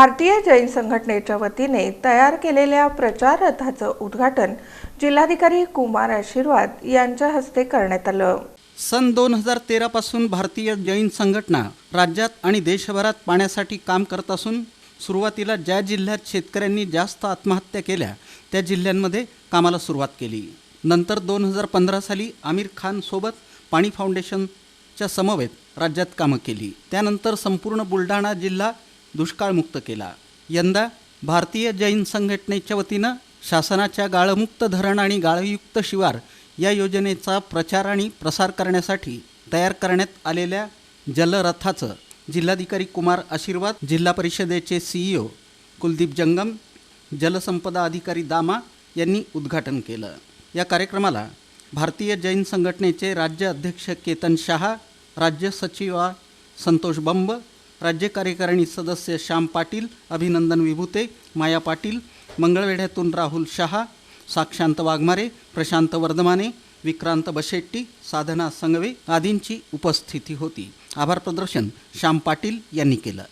भारतीय जैन संघटनेच्या वतीने तयार केलेल्या प्रचार रथाचं उद्घाटन जिल्हाधिकारी कुमार आशीर्वाद यांच्या हस्ते करण्यात आलं. सन दोन हजार तेरापासून भारतीय जैन संघटना राज्यात आणि देशभरात पाण्यासाठी काम करत असून सुरुवातीला ज्या जिल्ह्यात शेतकऱ्यांनी जास्त आत्महत्या केल्या त्या जिल्ह्यांमध्ये कामाला सुरुवात केली. नंतर दोन हजार पंधरा साली आमिर खानसोबत पाणी फाउंडेशनच्या समवेत राज्यात कामं केली. त्यानंतर संपूर्ण बुलढाणा जिल्हा दुष्काळमुक्त केला. यंदा भारतीय जैन संघटनेच्या वतीनं शासनाच्या गाळमुक्त धरण आणि गाळयुक्त शिवार या योजनेचा प्रचार आणि प्रसार करण्यासाठी तयार करण्यात आलेल्या जलरथाचं जिल्हाधिकारी कुमार आशीर्वाद जिल्हा परिषदेचे सीईओ कुलदीप जंगम जलसंपदा अधिकारी दामा यांनी उद्घाटन केलं. या कार्यक्रमाला भारतीय जैन संघटनेचे राज्य अध्यक्ष केतन शहा राज्य सचिव संतोष बंब राज्य कार्यकारिणी सदस्य श्याम पाटील अभिनंदन विभूते माया पाटील मंगळवेढ्यातून राहुल शहा साक्षांत वाघमारे प्रशांत वर्धमाने विक्रांत बशेट्टी साधना संगवे आदींची उपस्थिती होती. आभार प्रदर्शन श्याम पाटील यांनी केलं.